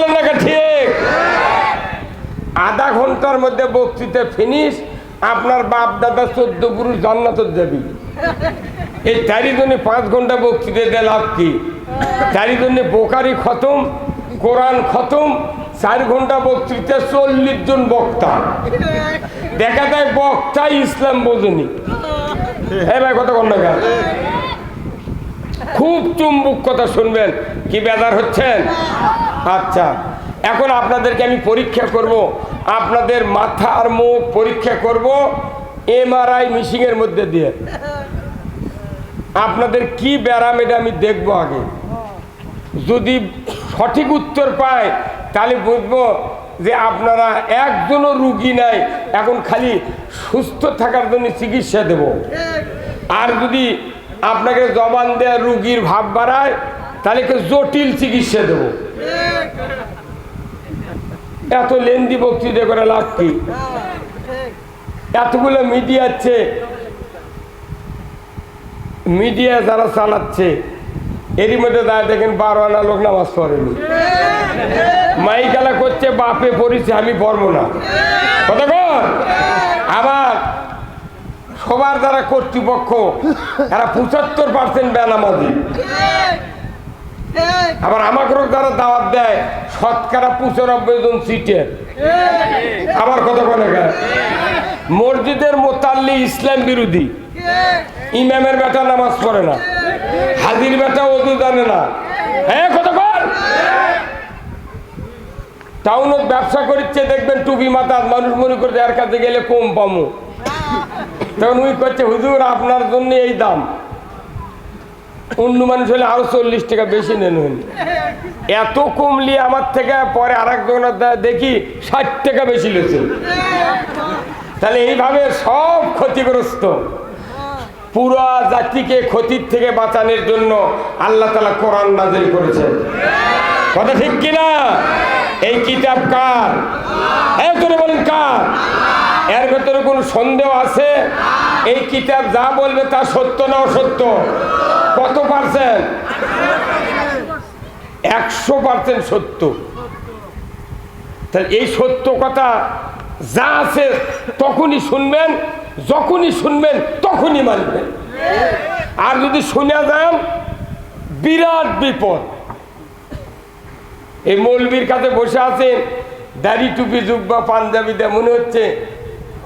বলেন না ঠিক। আধা ঘণ্টার মধ্যে বক্তৃতা ফিনিশ আপনার বাপ দাদা চোদ্দ পুরুষ জান্নাত যাবি এই চারিজনে পাঁচ ঘণ্টা বক্তৃতা দিয়ে লাভ কি? চারিজনে বোকারি খতম, কোরআন খতম, চার ঘণ্টা বক্তৃতা চল্লিশ জন বক্তা। দেখা যায় বক্তা ইসলাম বোঝেনি। হ্যাঁ ভাই কত ঘণ্টা খুব চুম্বুক কথা শুনবেন। কি বেজার হচ্ছেন? আচ্ছা এখন আপনাদেরকে আমি পরীক্ষা করব। আপনাদের মাথা আর মুখ পরীক্ষা করব এমআরআই মিশিংয়ের মধ্যে দিয়ে। আপনাদের কি ব্যারাম এটা আমি দেখব আগে। যদি সঠিক উত্তর পায়, তাহলে বুঝব যে আপনারা একজনও রুগী নাই, এখন খালি সুস্থ থাকার জন্য চিকিৎসা দেব। আর যদি আপনাকে জবান দেয়া রুগীর ভাব বাড়ায়, তাহলে জটিল চিকিৎসা দেব। এত লেন্দি বক্তৃতা করে লাভ কি? এতগুলো মিডিয়াচ্ছে মিডিয়া যারা চালাচ্ছে, এরই মধ্যে দাঁড়িয়ে দেখেন বারো আনা লোক নামাজ পড়েনি। মাইকালা করছে, বাপে পড়েছে, আমি পড়ব না। কথা আবার সবার যারা কর্তৃপক্ষ, এরা পঁচাত্তর পার্সেন্ট বেনামাজি। আবার আমাকেও যারা দাওয়াত দেয়, শতকরা পঁচানব্বই জন সিটের। আবার কথা বলে মসজিদের মোতাল্লি ইসলাম বিরোধী। ইমামের বেটা নামাজ পড়ে না। হাজির বেটা ওদু জানে না। হ্যাঁ কত টাউনত ব্যবসা করছে দেখবেন টুপি মাথার মানুষ মনে করছে, এর কাছে গেলে কম পামো। তখন উই করছে, হুজুর, আপনার জন্য এই দাম। অন্য মানুষ হলে আরও চল্লিশ টাকা বেশি নেন হন এত কমলি আমার থেকে, পরে আর একজনের দেখি ষাট টাকা বেশি লেছে। তাহলে এইভাবে সব ক্ষতিগ্রস্ত। পুরা জাতিকে ক্ষতির থেকে বাঁচানোর জন্য আল্লাহ তালা কোরআন নাজিল করেছেন। কথা ঠিক কিনা? এই কিতাব কার? এই বলেন কার? এর ভেতরে কোনো সন্দেহ আছে? এই কিতাব যা বলবে তা সত্য না অসত্য? কত পার্সেন্ট? একশো পার্সেন্ট সত্য। এই সত্য কথা যা আছে তখনই শুনবেন, যখনই শুনবেন, তখনই মানবেন। আর যদি শুনে যান, বিরাট বিপদ। এই মৌলবীর কাছে বসে আছেন, দাড়ি টুপি জুব্বা পাঞ্জাবি দেয় মনে হচ্ছে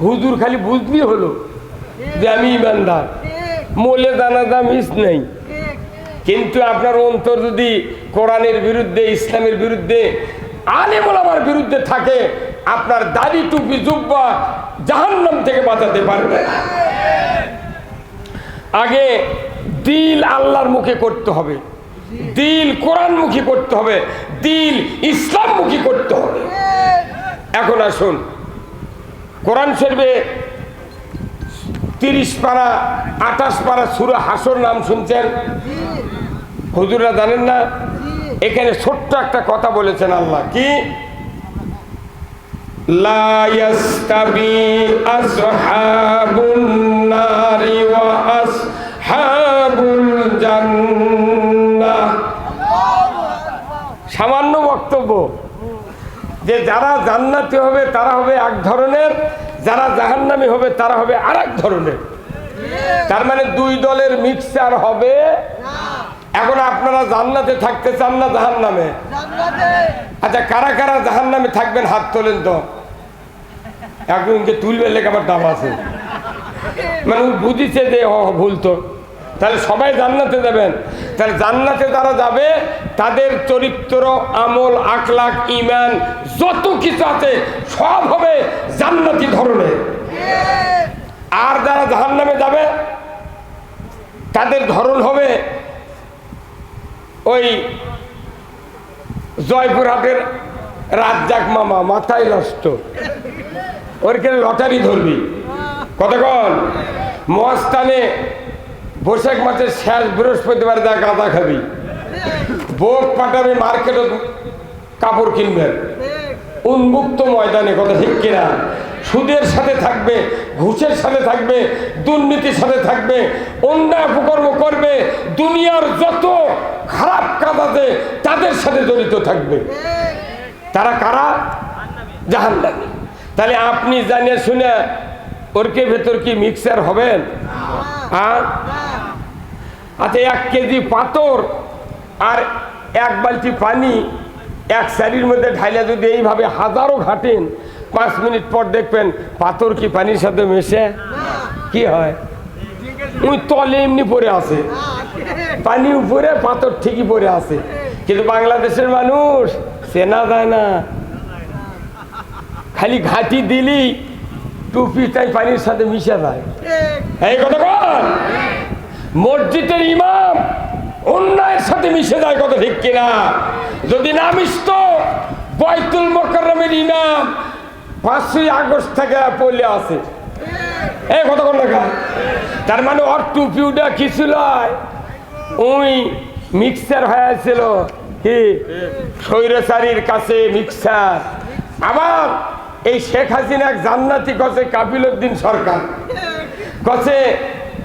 হুজুর খালি বুঝলি হলো যে আমি ইমানদার। মোলে জানাজা মিস নেই। কিন্তু আপনার অন্তর যদি কোরআনের বিরুদ্ধে, ইসলামের বিরুদ্ধে আলেমোলামার বিরুদ্ধে থাকে, আপনার দাড়ি টুপি জুব্বা জাহান্নাম থেকে বাঁচাতে পারবে। আগে দিল আল্লাহর মুখে করতে হবে। দিল কোরআন মুখী করতে হবে। দিল ইসলাম মুখী করতে হবে। এখন আসুন। কোরআন শরীফে তিরিশ পাড়া আঠাশ পাড়া সুরা হাসর নাম শুনছেন? হুজুরা জানেন না? এখানে ছোট্ট একটা কথা বলেছেন আল্লাহ। কি? সামান্য বক্তব্য। যে যারা জান্নাতি হবে, তারা হবে এক ধরনের। যারা জাহান্নামী হবে, তারা হবে আর ধরনের। তার মানে দুই দলের মিক্সচার হবে। এখন আপনারা জান্নাতে থাকতে চান না জাহান নামে আচ্ছা কারা কারা জাহান নামে থাকবেন, হাত তোলেন তো। একজনকে তুলবে, লেগে আবার দাম আছে। মানে বুঝিছে যে ভুল তো। তাহলে সবাই জান্নাতে যাবেন। তাহলে জান্নাতে যারা যাবে, তাদের চরিত্র, আমল আখলাক ইমান যত কিছু আছে, সব হবে জান্নাতি ধরনের। আর যারা জাহান নামে যাবে, তাদের ধরন হবে ওই জয়পুরহাটের রাজ্জাক মামা, মাথায় নষ্ট। ওরখানে লটারি ধরবি? কতক্ষণ মহাস্থানে বৈশাখ মাসের শেষ বৃহস্পতিবার যা গাঁদা খাবি। বোক পাঠাবি মার্কেটে কাপড় কিনবেন উন্মুক্ত ময়দানে কথা ঠিক কিনা? সুদের সাথে থাকবে ঘুষের সাথে থাকবে দুর্নীতির সাথে থাকবে অন্যায় অপকর্ম করবে দুনিয়ার যত খারাপ কাজ আছে তাদের সাথে জড়িত থাকবে। তারা কারা? জাহান্নামী। তাহলে আপনি জানিয়ে শুনে ওরকে ভেতর কি মিক্সার হবেন হ্যাঁ আচ্ছা এক কেজি পাথর আর এক বালতি পানি এক সারির মধ্যে ঢাইলে যদি এইভাবে হাজারো ঘাটেন, পাঁচ মিনিট পর দেখবেন পাথর কি পানির সাথে মেশে? কি হয়? ওই তলে এমনি পরে আছে। পানি উপরে, পাথর ঠিকই পরে আছে। কিন্তু বাংলাদেশের মানুষ চেনা যায় না। খালি ঘাটি দিলি টুপি তাই পানির সাথে মিশে যায়। এই কথা মসজিদের ইমাম অন্যায়ের সাথে মিশে যায় কথা ঠিক কিনা? যদি না মিশত বয়তুল মোকাররমের ইমাম পাঁচই আগস্ট থেকে পড়লে আছে। এই কত কোন তার মানে ওর টুপিউটা কিছু নয় ওই মিক্সার হয়েছিল কি? স্বৈরাচারীর কাছে মিক্সার। আবার এই শেখ হাসিনা জান্নাতি কছে কাপিল উদ্দিন সরকার। কছে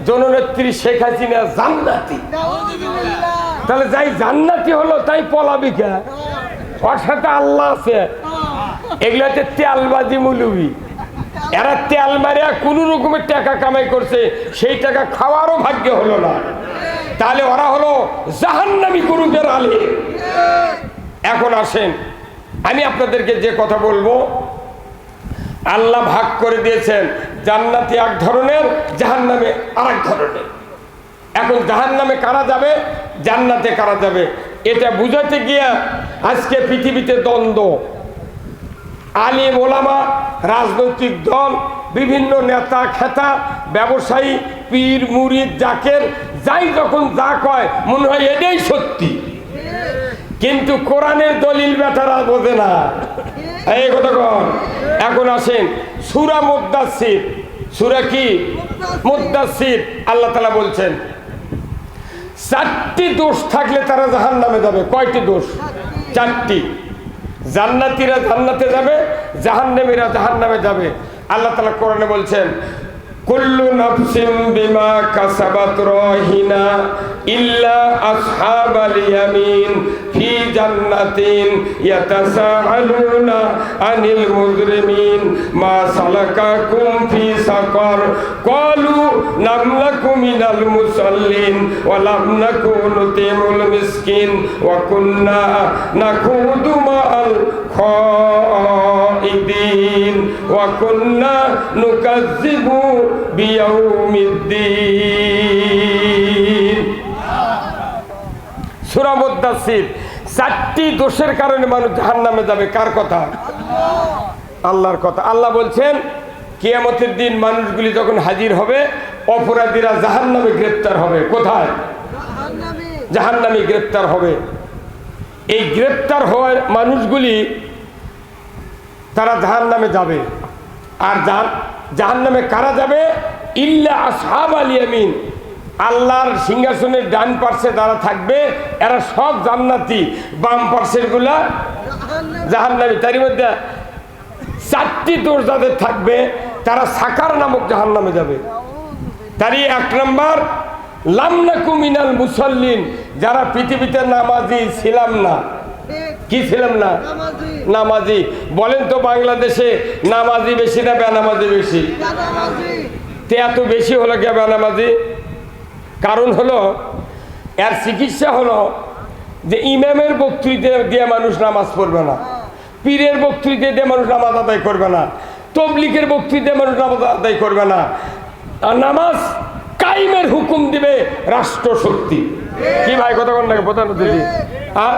জননেত্রী শেখ হাসিনা জান্নাতি। তাহলে যাই জান্নাতি হলো, তাই পলাবিকা আল্লাহ আছে। এগুলাতে তেলবাজি মুলুবি। এরা তেল মারিয়া কোনো রকমের টাকা কামাই করছে, সেই টাকা খাওয়ারও ভাগ্য হলো না। তাহলে ওরা হলো জাহান্নামি গুরুদের আলে। এখন আসেন, আমি আপনাদেরকে যে কথা বলব, আল্লাহ ভাগ করে দিয়েছেন। জান্নাতি এক ধরনের, জাহান্নামে আর এক ধরনের। এখন জাহান নামে কারা যাবে? জান্নাতে কারা যাবে? এটা বুঝাতে গিয়া আজকে পৃথিবীতে দ্বন্দ্ব। আলিম ওলামা, রাজনৈতিক দল, বিভিন্ন নেতা, খেতা, ব্যবসায়ী, পীর, মুরিদ, জাকের, যাই যখন যা কয়, মনে হয় এটাই সত্যি। কিন্তু কোরআনের দলিল বেটারা বোঝে না। এই এখন আসেন সুরা মুদাসির সুরা কি? মুদাসির আল্লাহ তালা বলছেন, চারটি দোষ থাকলে তারা জাহান নামে যাবে। কয়টি দোষ? চারটি। জান্নাতিরা জান্নাতে যাবে, জাহান্নামীরা জাহান্নামে যাবে। আল্লাহ তালা কোরআনে বলছেন কুল্লু নাফসিম বিমা কাসাবাত রহিনা ইল্লা আসহাবাল ফি জান্নাতিন ইয়াতাসাআলুনা আনিল মুজরিমিন মা সালাকাকুম ফি সাকার। ক্বালু লাম নাকু মিনাল মুসাল্লিন ওয়া লাম নাকু নুতিমুল মিসকিন ওয়া কুন্না নাখুদু মা'আল চারটি দোষের কারণে মানুষ জাহান্নামে যাবে, কার কথা? আল্লাহর কথা। আল্লাহ বলছেন, কিয়ামতের দিন মানুষগুলি যখন হাজির হবে, অপরাধীরা জাহান্নামে গ্রেপ্তার হবে। কোথায়? জাহান্নামে গ্রেপ্তার হবে। এই গ্রেপ্তার হওয়ার মানুষগুলি, তারা জাহান নামে যাবে। আর জাহান নামে কারা যাবে? ইল্লা আসহাব আল ইয়ামিন। আল্লাহর সিংহাসনের ডান পার্শ্বে যারা থাকবে, এরা সব জান্নাতি। বাম পার্শ্বেরগুলা জাহান্নামী। তারই মধ্যে চারটি দোষ যাদের থাকবে, তারা সাকার নামক জাহান নামে যাবে। তারই এক নম্বর লামনাকু মিনাল মুসল্লিন। যারা পৃথিবীতে নামাজি ছিলাম না। কি ছিলাম না? নামাজি। বলেন তো বাংলাদেশে নামাজি বেশি না বেনামাজি বেশি? তে এত বেশি হলো কে বেনামাজি? কারণ হলো এর চিকিৎসা হলো যে ইমামের বক্তৃতা দিয়ে মানুষ নামাজ পড়বে না। পীরের বক্তৃতা দিয়ে মানুষ নামাজ আদায় করবে না। তবলিকের বক্তৃতা মানুষ নামাজ আদায় করবে না। আর নামাজ কাইমের হুকুম দিবে রাষ্ট্র শক্তি কি ভাই কথা কোন লাগে প্রধান অতিথি। হ্যাঁ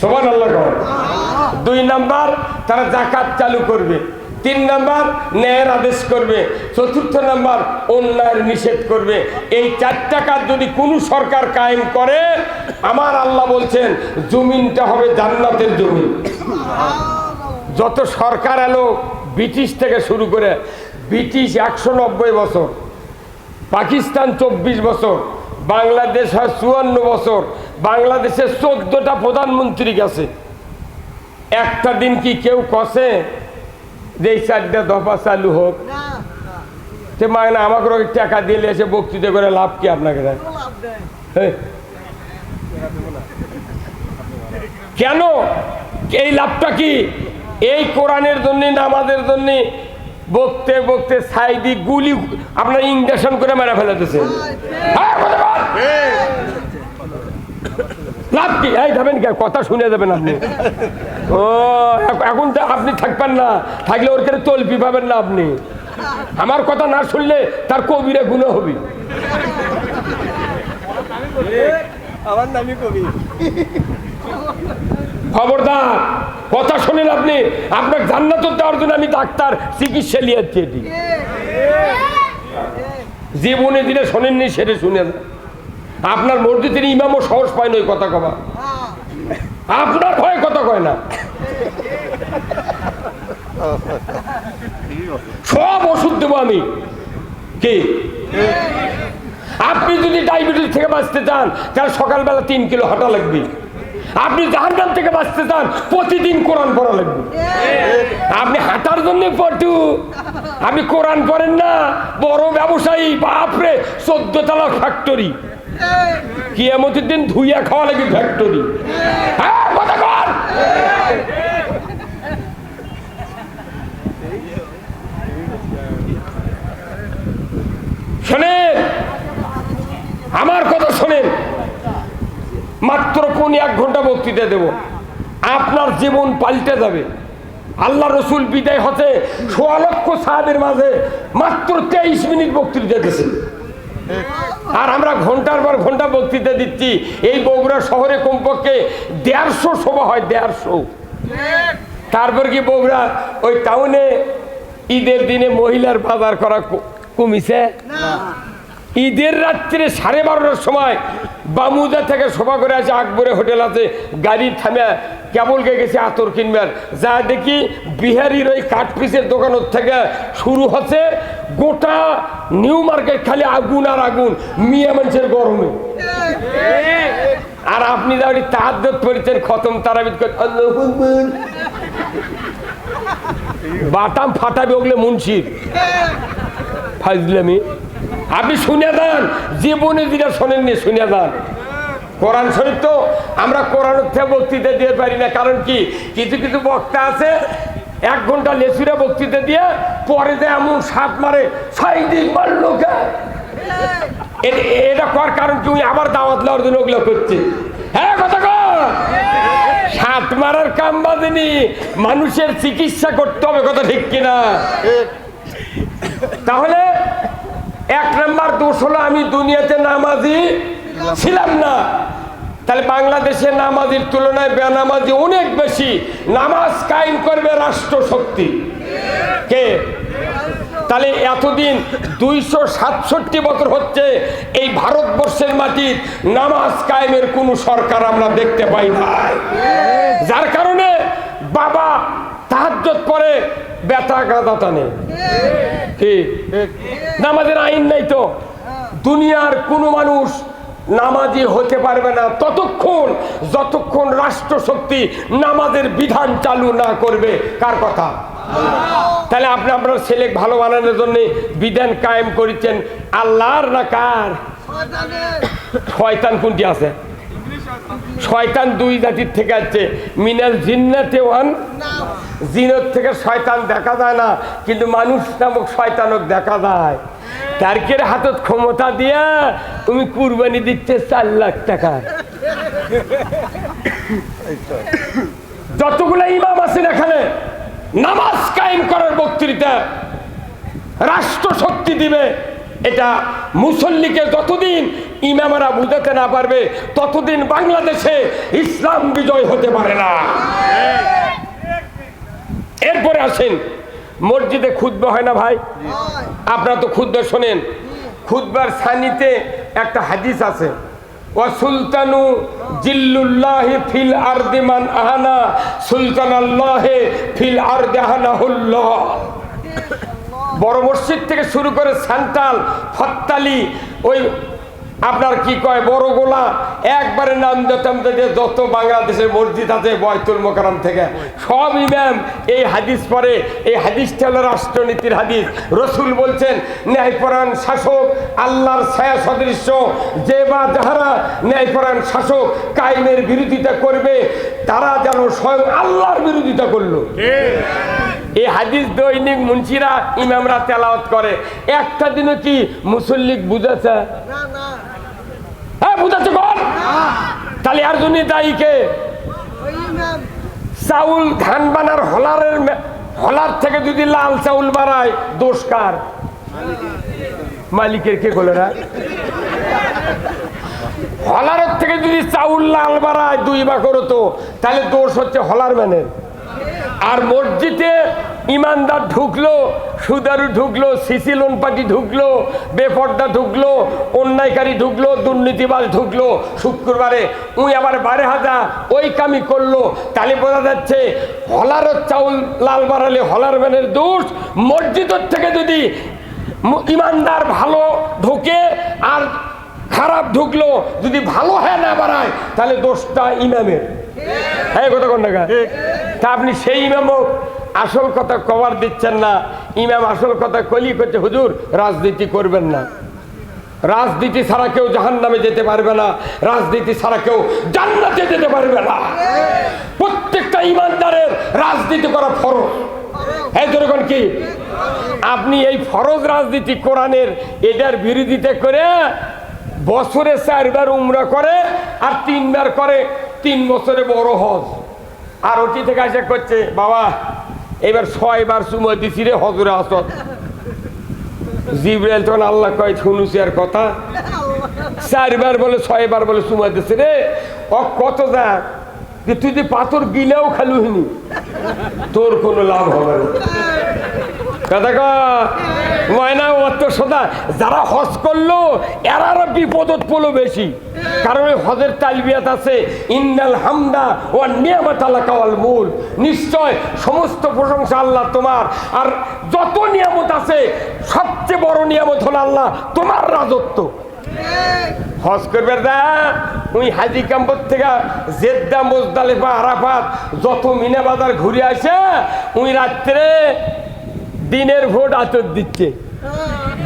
সমান আল্লাহ কর। দুই নাম্বার, তারা জাকাত চালু করবে। তিন নাম্বার, ন্যায়ের আদেশ করবে। চতুর্থ নাম্বার, অন্যায়ের নিষেধ করবে। এই চারটা কাজ যদি কোনো সরকার কায়েম করে, আমার আল্লাহ বলছেন, জমিনটা হবে জান্নাতের জমিন। যত সরকার এলো, ব্রিটিশ থেকে শুরু করে, ব্রিটিশ একশো নব্বই বছর, পাকিস্তান চব্বিশ বছর, বাংলাদেশ হয় চুয়ান্ন বছর বাংলাদেশের চোদ্দটা প্রধানমন্ত্রী গেছে। একটা দিন কি কেউ কষে যে এই চারটা দফা চালু হোক? সে মানে আমাকে ওই টাকা দিলে এসে বক্তৃতা করে লাভ কি আপনাকে? দেয় কেন? এই লাভটা কি? এই কোরআনের জন্য নামাজের জন্য বকতে বকতে সাইদি গুলি আপনার ইঞ্জেকশন করে মেরে ফেলেতেছে হ্যাঁ, কথা বল। লাভ কি? এই যাবেন কথা শুনে যাবেন আপনি। ও এখন তো আপনি থাকবেন না। থাকলে ওর কাছে তলপি পাবেন না আপনি। আমার কথা না শুনলে তার কবিরে গুণ হবে। আমার নামই কবি। খবরদার কথা শোনেন আপনি। আপনার জান্নাত দেওয়ার জন্য আমি ডাক্তার চিকিৎসা লিয়াচ্ছি এটি। জীবনে দিনে শোনেননি সেটা শুনে। আপনার মসজিদের ইমামও সাহস পায় না ওই কথা কবা আপনার ভয়ে কথা কয় না। সব ওষুধ দেবো আমি। কি? আপনি যদি ডায়াবেটিস থেকে বাঁচতে চান, তাহলে সকালবেলা তিন কিলো হাঁটা লাগবে। আপনি জাহান্নাম থেকে বাঁচতে চান, প্রতিদিন কোরআন পড়া লাগবে। আপনি হাঁটার জন্য পটু। আপনি কোরআন পড়েন না, বড় ব্যবসায়ী, বাপরে, চোদ্দ তলা ফ্যাক্টরি কিয়ামতের দিন ধুইয়া খাওয়া লাগবে ফ্যাক্টরি। হ্যাঁ শোনেন, আমার কথা শোনেন। মাত্র কোন এক ঘণ্টা বক্তৃতা দেব। আপনার জীবন পাল্টে যাবে। আল্লাহ রসুল বিদায় হতে সোয়া লক্ষ সাহাবের মাঝে মাত্র তেইশ মিনিট বক্তৃতা দিয়েছে আর আমরা ঘণ্টার পর ঘণ্টা বক্তৃতা দিচ্ছি। এই বগুড়া শহরে কমপক্ষে দেড়শো সভা হয়, দেড়শো। তারপর কি বগুড়া ওই টাউনে ঈদের দিনে মহিলার বাজার করা কমিছে? কমিছে ঈদের রাত্রে সাড়ে বারোটার সময় বামুদা থেকে সভা করে আছে আকবরে হোটেল আছে, গাড়ি থামে, কেবল গে গেছে আতর কিনবার। যা দেখি বিহারির ওই কাঠ পিসের দোকানের থেকে শুরু হচ্ছে গোটা নিউ মার্কেট খালি আগুন আর আগুন, মিয়া মানুষের গরমে। আর আপনি দাঁড়ি তাহার পড়েছেন, খতম তারাবিদ বাটাম ফাটাবে ওগুলো মুন্সির। ফাজলামি। আপনি শুনে দেন জীবনে যেটা শোনেননি শুনে দেন কোরআন শরীফ তো আমরা কোরআন বক্তৃতা দিয়ে পারি না কারণ কি? কিছু কিছু বক্তা আছে এক ঘণ্টা লেসুরা বক্তৃতা দিয়ে পরে যে এমন সাপ মারে ছয় দিন মারলো এটা কর কারণ কি? উনি আবার দাওয়াত দেওয়ার জন্য ওগুলো করছে। হ্যাঁ কথা কর সাত মারার কাম বাজেনি মানুষের চিকিৎসা করতে হবে কথা ঠিক কিনা? তাহলে এক নাম্বার দোষ হলো আমি দুনিয়াতে নামাজি ছিলাম না। তাহলে বাংলাদেশে নামাজির তুলনায় বেনামাজি অনেক বেশি। নামাজ কায়েম করবে রাষ্ট্র শক্তি কে? তাহলে এতদিন দুইশো সাতষট্টি বছর হচ্ছে এই ভারতবর্ষের মাটির নামাজ কায়েমের কোনো সরকার আমরা দেখতে পাই না। যার কারণে তাহাজ্জত পরে বেতা গাদা টানে। কি? নামাজের আইন নাই তো। দুনিয়ার কোনো মানুষ নামাজি হতে পারবে না। ততক্ষণ যতক্ষণ রাষ্ট্র শক্তি নামাজের বিধান চালু না করবে কার কথা? তাহলে আপনি আপনার ছেলে ভালো বানানোর জন্য বিধান কায়েম করেছেন। আল্লাহর না কার? শয়তান কোনটি আছে? শয়তান দুই জাতির থেকে আছে। মিনাল জিন্নাতে ওয়ান জিনের থেকে শয়তান দেখা যায় না, কিন্তু মানুষ নামক শয়তানক দেখা যায়। তারকের হাতত ক্ষমতা দিয়া তুমি কুরবানি দিচ্ছে চার লাখ টাকা। যতগুলো ইমাম আছেন এখানে, নামাজ কায়েম করার বক্তৃতা রাষ্ট্র শক্তি দিবে। এটা মুসল্লিকে যতদিন ইমামরা বুঝাতে না পারবে, ততদিন বাংলাদেশে ইসলাম বিজয় হতে পারে না। এরপরে আসেন, মসজিদে খুদ্া হয় না ভাই? আপনারা তো খুদ্া শোনেন। খুদ্বার সানিতে একটা হাদিস আছে সুলতানু ফিল আহানা ফিল বড় মসজিদ থেকে শুরু করে সান্তাল, ফত্তালি, ওই আপনার কি কয়, বড় গোলা? একবারে নাম দিতাম যে যত বাংলাদেশের মসজিদ আছে বয়তুল মোকারম থেকে, সব ইমাম এই হাদিস পরে এই হাদিসটা হলো রাষ্ট্রনীতির হাদিস। রসুল বলছেন, ন্যায়পরায়ণ শাসক আল্লাহর ছায়া সদৃশ্য যে বা যাহারা ন্যায়পরায়ণ শাসক কায়েমের বিরোধিতা করবে, তারা যেন স্বয়ং আল্লাহর বিরোধিতা করল। এই হাদিস দৈনিক মুন্সিরা ইমামরা তেলাওয়াত করে। একটা দিনও কি মুসল্লিক বুঝেছে? হ্যাঁ বুঝাচ্ছে কর তাহলে আর জন্য দায়ী কে? চাউল ধান বানার হলারের হলার থেকে যদি লাল চাউল বাড়ায়, দোষ কার? মালিকের কে বলে না হলারের থেকে যদি চাউল লাল বাড়ায়, দুই বা করতো তাহলে দোষ হচ্ছে হলার ম্যানের। আর মসজিদে ইমানদার ঢুকলো, সুদারু ঢুকলো, সিসি লোন পার্টি ঢুকলো, বেপর্দা ঢুকলো, অন্যায়কারী ঢুকলো, দুর্নীতিবাজ ঢুকলো। শুক্রবারে উই আবার বারে হাজা, ওই কামি করল। তাহলে বোঝা যাচ্ছে হলারের চাউল লাল বাড়ালে হলার ম্যানের দোষ। মসজিদের থেকে যদি ইমানদার ভালো ঢুকে আর খারাপ ঢুকলো, যদি ভালো হয় না বাড়ায়, তাহলে দোষটা ইমামের। হ্যাঁ কথা কোন টাকা? তা আপনি সেই ইমামও আসল কথা কভার দিচ্ছেন না। ইমাম আসল কথা কলি করছে হুজুর রাজনীতি করবেন না। রাজনীতি ছাড়া কেউ জাহান নামে যেতে পারবে না। রাজনীতি ছাড়া কেউ জান্নাতে যেতে পারবে না। প্রত্যেকটা ইমানদারের রাজনীতি করা ফরজ। হ্যাঁ যেরকম কি? আপনি এই ফরজ রাজনীতি কোরআনের এটার বিরোধিতা করে বছরে চারবার উমরা করে আর তিনবার করে তিন বছরে বড় হজ। আর ওটি থেকে আসে করছে, বাবা, এবার ছয়বার সুময় দিছি রে হজরে আসত জিব্রাইল তখন আল্লাহ কয় শুনুছি আর কথা। চারবার বলে, ছয়বার বলে সুময় দিছে রে। ও কত যা তুই যে পাথর গিলেও খালুহিনি, তোর কোনো লাভ হবে না। ময়না অত সদা যারা হজ করল, এরারও বিপদত পড়ল বেশি। কারণ ওই হজের তালবিয়াত আছে, ইন্নাল হামদা ও নিয়ামত আল্লাহ মূল। নিশ্চয় সমস্ত প্রশংসা আল্লাহ তোমার। আর যত নিয়ামত আছে, সবচেয়ে বড় নিয়ামত হলো আল্লাহ তোমার রাজত্ব। হজ করবে দা, ওই হাজি ক্যাম্পর থেকে জেদ্দা, মোজদালেফা, আরাফাত, যত মিনা বাজার ঘুরে আসে, ওই রাত্রে দিনের ভোট আতর দিচ্ছে।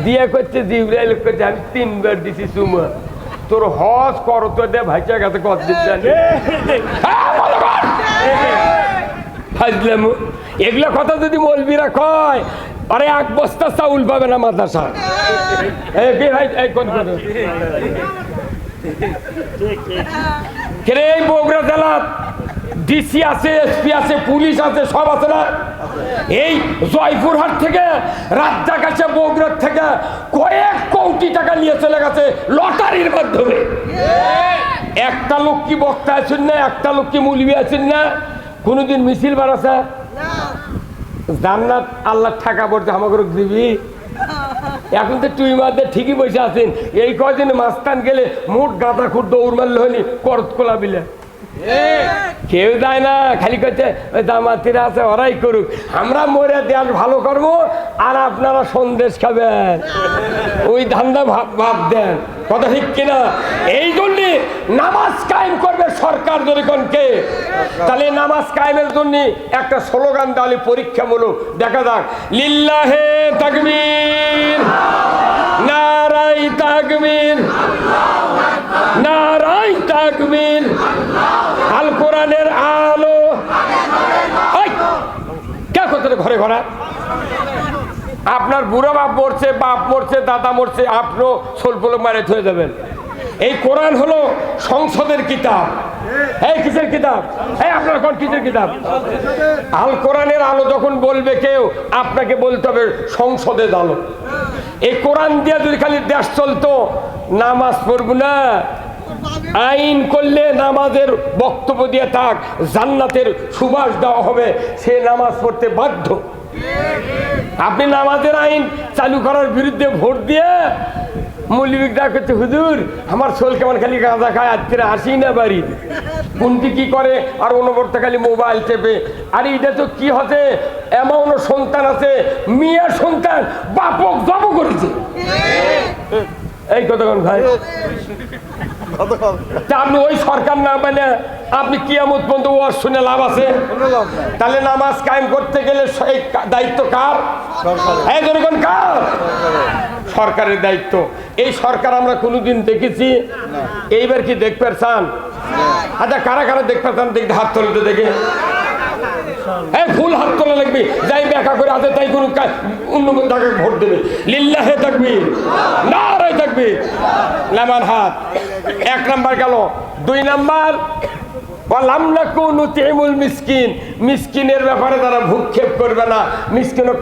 দিয়ে করছে জিব্রাইল করছে আমি তিনবার দিছি সুমা। তোর হজ কর তো দে ভাইচা কাছে কত জানি। ফাজলামু এগুলো কথা যদি মলবিরা কয় আরে এক বস্তা চাউল পাবে না মাদ্রাসা। এই বগুড়া জেলার? ডিসি আছে, এসপি আছে, পুলিশ আছে, সব আছে না? এই জয়পুরহাট থেকে রাজ্জাক আছে বগুড়ার থেকে কয়েক কোটি টাকা নিয়ে চলে গেছে লটারির মাধ্যমে। একটা লোক কি বক্তা আছেন না? একটা লোক কি মুলবি আছেন না? কোনোদিন মিছিল বাড়াছে জান্নাত আল্লাহ টাকা পড়ছে, আমাকে দিবি? এখন তো তুই মারতে ঠিকই বসে আছেন। এই কদিন মাস্তান গেলে মোট গাঁদা খুঁট দৌড় মারলে হয়নি করত কোলা বিলে। কেউ দেয় না, খালি করছে দামাতিরা আছে ওরাই করুক। আমরা মরে দেয়াল ভালো করব, আর আপনারা সন্দেশ খাবেন। ওই ধান্দা ভাব দেন। কথা ঠিক কিনা? এই জন্যে নামাজ কায়েম করবে সরকার জনগণকে। তাহলে নামাজ কায়েমের জন্য একটা স্লোগান তাহলে পরীক্ষামূলক দেখা যাক। লিল্লাহে তাকবীর নারাই তাকবীর নারাই তাকবীর কোরআনের আলো। কে করতে ঘরে ঘরে? আপনার বুড়ো বাপ মরছে বাপ মরছে, দাদা মরছে, আপনিও সোলপোলো মারে ধুয়ে যাবেন এই কোরআন হলো সংসদের কিতাব। এই কিসের কিতাব? এই আপনার কোন কিসের কিতাব? আল কোরআনের আলো যখন বলবে কেউ, আপনাকে বলতে হবে সংসদের আলো। এই কোরআন দিয়ে যদি খালি দেশ চলতো, নামাজ পড়ব না। আইন করলে নামাজের বক্তব্য দিয়ে থাক জান্নাতের সুবাস দেওয়া হবে, সে নামাজ পড়তে বাধ্য। আপনি নামাজের আইন চালু করার বিরুদ্ধে ভোট দিয়ে করছে হুজুর, আমার কেমন খালি গাঁজা খায় না বাড়ি। কোনটি কি করে? আর অনবর্ত খালি মোবাইল চেপে আরে এটা তো কি হচ্ছে এমন সন্তান আছে মেয়ের সন্তান, বাপক জব করেছে। এই কতক্ষণ ভাই? তা আপনি ওই সরকার না মানে আপনি কিয়ামত পর্যন্ত ওয়াজ শুনে লাভ আছে? তাহলে নামাজ কায়েম করতে গেলে সেই দায়িত্ব কার? জনগণ কার? সরকারের। দায়িত্ব। এই সরকার আমরা কোনোদিন দেখেছি? এইবার কি দেখতে পারছান? আচ্ছা কারা কারা দেখতে চান দেখতে হাত তুলতে দেখে। হ্যাঁ ফুল হাত তোলা লাগবে। যাই ব্যাখ্যা করে আছে, তাই কোনো অন্য তাকে ভোট দেবে। লিল্লাহে থাকবি না থাকবি নামার হাত, এক নাম্বার গেল। দুই নাম্বার ব্যাপারে তারা করবে না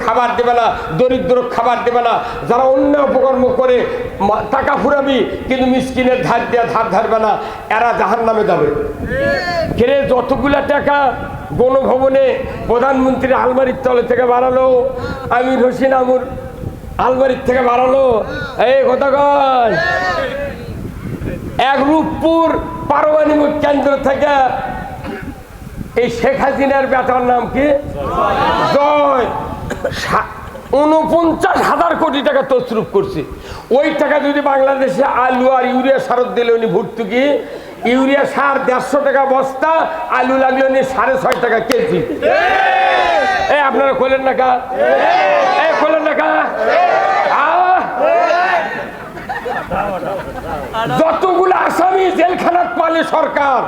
খাবার দেবে না দরিদ্র খাবার দেবে না, যারা অন্য অপকর্ম করে টাকা কিন্তু ধার দেওয়া ধার ধারবে না, এরা যাবে। যতগুলা টাকা গণভবনে প্রধানমন্ত্রী আলমারির তলে থেকে বাড়ালো, আমির হোসেন আমুর আলমারির থেকে বাড়ালো, এই কথা কয়। এক রূপপুর পারমাণবিক কেন্দ্র থেকে এই শেখ হাসিনার বেটার নাম কি? জয়। উনপঞ্চাশ হাজার কোটি টাকা তসরুপ করছে। ওই টাকা যদি বাংলাদেশে আলু আর ইউরিয়া সারত দিলে উনি ভর্তুকি ইউরিয়া সার দেড়শো টাকা বস্তা আলু লাগলে উনি সাড়ে ছয় টাকা কেজি। এই আপনারা খোলেন না কা এই খোলেন না কা আহ! যতগুলো আসামি জেলখানাত পালে সরকার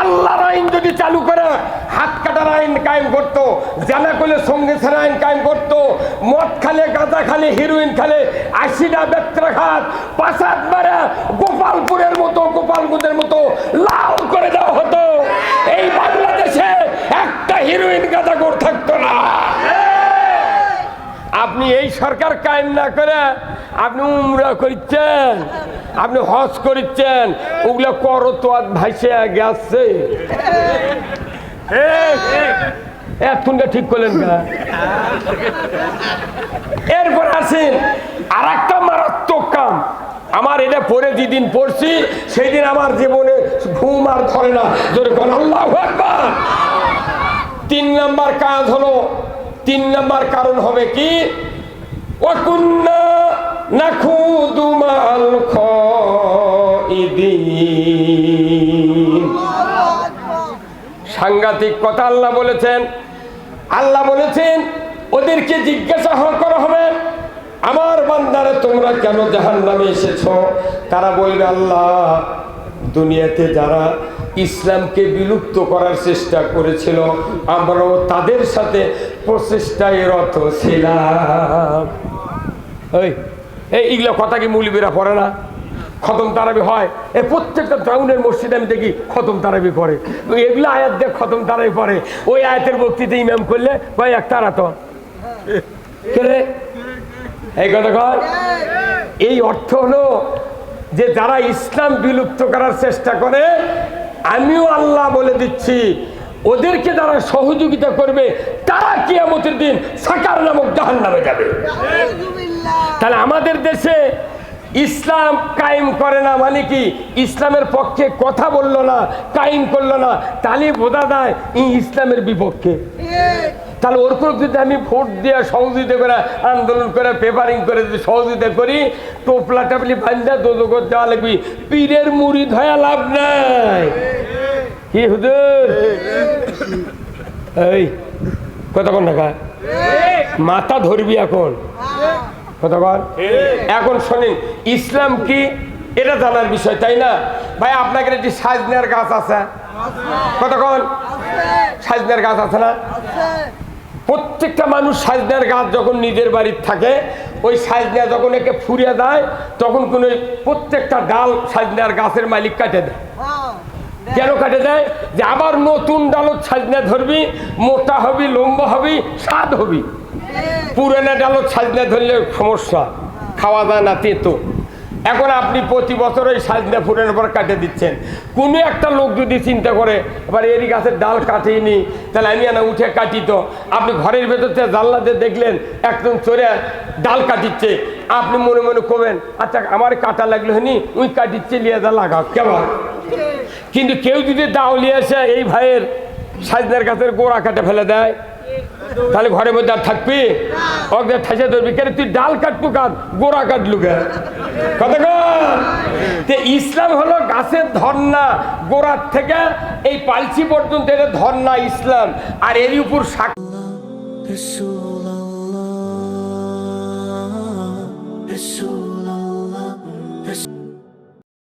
আল্লাহর আইন যদি চালু করে হাত কাটার আইন কায়েম করতো জানা করলে সঙ্গে ছাড়া আইন কায়েম করতো মদ খালে গাঁজা খালে হিরোইন খালে আশিটা বেত্রা খাত পাশাত মারা গোপালপুরের মতো গোপালগঞ্জের মতো লাল করে দেওয়া হতো। এই বাংলাদেশে একটা হিরোইন গাঁজা গোর থাকতো না। আপনি এই সরকার কায়েম না করে আপনি উমরা করছেন আপনি হজ করছেন ওগুলো করো তো আর ভাইসে গেছে এতক্ষণটা ঠিক করলেন এরপর আসেন আর একটা মারাত্মক কাম। আমার এটা পরে যেদিন পড়ছি সেই দিন আমার জীবনে ঘুম আর ধরে না। আল্লাহ তিন নাম্বার কাজ হলো তিন নাম্বার কারণ হবে কি? সাংঘাতিক কথা আল্লাহ বলেছেন। আল্লাহ বলেছেন, ওদেরকে জিজ্ঞাসা করা হবে, আমার বান্দারে তোমরা কেন জাহান নামে এসেছ? তারা বলবে, আল্লাহ, দুনিয়াতে যারা ইসলামকে বিলুপ্ত করার চেষ্টা করেছিল, আমরাও তাদের সাথে প্রচেষ্টায় রত ছিলাম। এই এই এগুলো কথা কি মুলিবিরা পড়ে না? খতম তারাবি হয়। এ প্রত্যেকটা টাউনের মসজিদে আমি দেখি খতম তারাবি করে এগুলো আয়াত দেখ খতম তারাবি পড়ে। ওই আয়াতের বক্তৃতা ইমাম করলে ভাই এক তারা তো? কে এই কথা কয়? এই অর্থ হলো যে যারা ইসলাম বিলুপ্ত করার চেষ্টা করে আমিও আল্লাহ বলে দিচ্ছি ওদেরকে যারা সহযোগিতা করবে তারা কিয়ামতের দিন সাকার নামক জাহান নামে যাবে তাহলে আমাদের দেশে ইসলাম কায়েম করে না মানে কি? ইসলামের পক্ষে কথা বলল না কায়েম করল না তাহলে বোঝা যায় ই ইসলামের বিপক্ষে। তাহলে ওর করে যদি আমি ভোট দিয়ে সহযোগিতা করে আন্দোলন করে পেপারিং করে যদি সহযোগিতা করি টোপলা টাপলি বান্ধা দোদগর দেওয়া লাগবি। পীরের মুড়ি ধয়া লাভ নাই। কি হুজুর? এই কতক্ষণ টাকা মাথা ধরবি এখন। কতক্ষণ এখন শোনেন, ইসলাম কি এটা জানার বিষয়, তাই না? ভাই আপনাকে একটি সাজনের গাছ আছে। কতক্ষণ সাজনের গাছ আছে না? প্রত্যেকটা মানুষ সাজনার গাছ যখন নিজের বাড়ির থাকে, ওই সাজনা যখন একে ফুরিয়ে দেয় তখন কোন প্রত্যেকটা ডাল সাজনার গাছের মালিক কাটে দেয়। কেন কাটে দেয় যে আবার নতুন ডালত সাজনা ধরবি, মোটা হবি, লম্বা হবি, স্বাদ হবি। পুরানা ডালত সাজনা ধরলে সমস্যা। খাওয়া যায় না তেতো। এখন আপনি প্রতি বছর ওই সাজনা ফুরানোর পর কাটে দিচ্ছেন। কোনো একটা লোক যদি চিন্তা করে, এবার এরই গাছের ডাল কাটিনি, তাহলে আমি না উঠে কাটি তো। আপনি ঘরের ভেতর থেকে জানলাতে দেখলেন, একদম চড়ে ডাল কাটিচ্ছে। আপনি মনে মনে করবেন আচ্ছা আমার কাটা লাগল হনি উই কাটি লিয়ে দা লাগাও। কেমন? কিন্তু কেউ যদি দাউলি আসে এই ভাইয়ের সাজদার কাছে গোড়া কাটে ফেলে দেয়, তাহলে ঘরের মধ্যে আর থাকবি? ঠেসে ধরবি। কেন তুই ডাল কাটবো কান গোড়া কাটলু গে কথা ইসলাম হলো গাছের ধর্না গোড়ার থেকে এই পালছি পর্যন্ত এটা ধর্না ইসলাম। আর এর উপর শাক